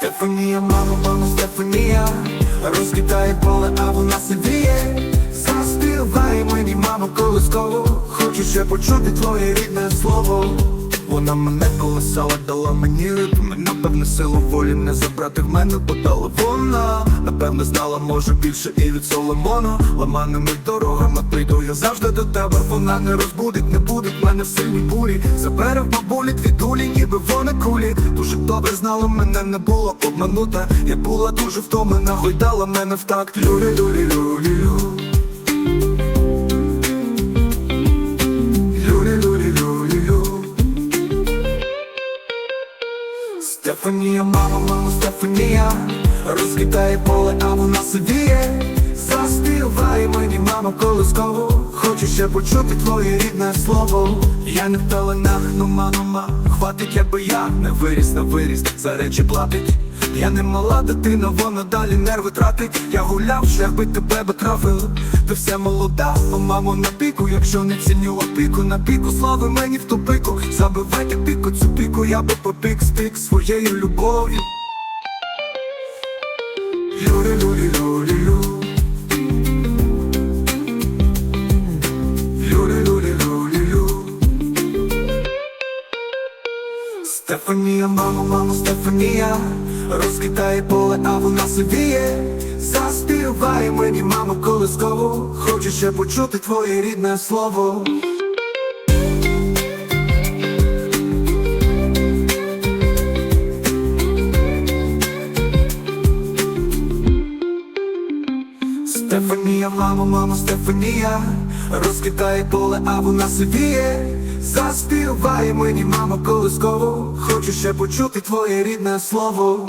Стефанія, мама, мама, Стефанія. Розкидає поле, а вона сивіє Заспівай мені, мамо, колисково. Хочу ще почути твоє рідне слово Вона мене колесала, дала мені ритм. Напевне, силу волі не забрати в мене подала вона. Напевне, знала, може більше і від Соломону Ламаними дорогами прийду я завжди до тебе. Вона не розбудить, не буде в мене в сильній бурі. Забере в бабулі дві дулі, ніби вони кулі. Дуже добре знала, мене не було обманута. Я була дуже втомлена, гойдала мене в такт. Люлі, Стефанія, мама, мама, Стефанія. Розкидає поле, а вона сидіє. Заспіває мені, мама, колисково Хочу ще почути твоє рідне слово. Я не в пеленах, ну ма, ну ма. Хватить, якби я не виріс, не виріс. За речі платить. Я не мала дитина, вона далі нерви тратить. Я гуляв, шлях би тебе би трафив. Ти все молода, о мамо на піку. Якщо не ціню опіку на піку Слави мені в тупику Забивайте піку, цю піку Я би попік стик своєю любов'ю. Люлі, люлі, люлі, Люлі, Стефанія, мамо, мамо, Стефанія. Розкидає поле, а вона сивіє Заспівай мені, мамо, колисково Хочу ще почути твоє рідне слово. Стефанія, мамо, мамо, Стефанія. Розкидає поле, а вона сивіє Заспівай мені, мамо, колисково Хочу ще почути твоє рідне слово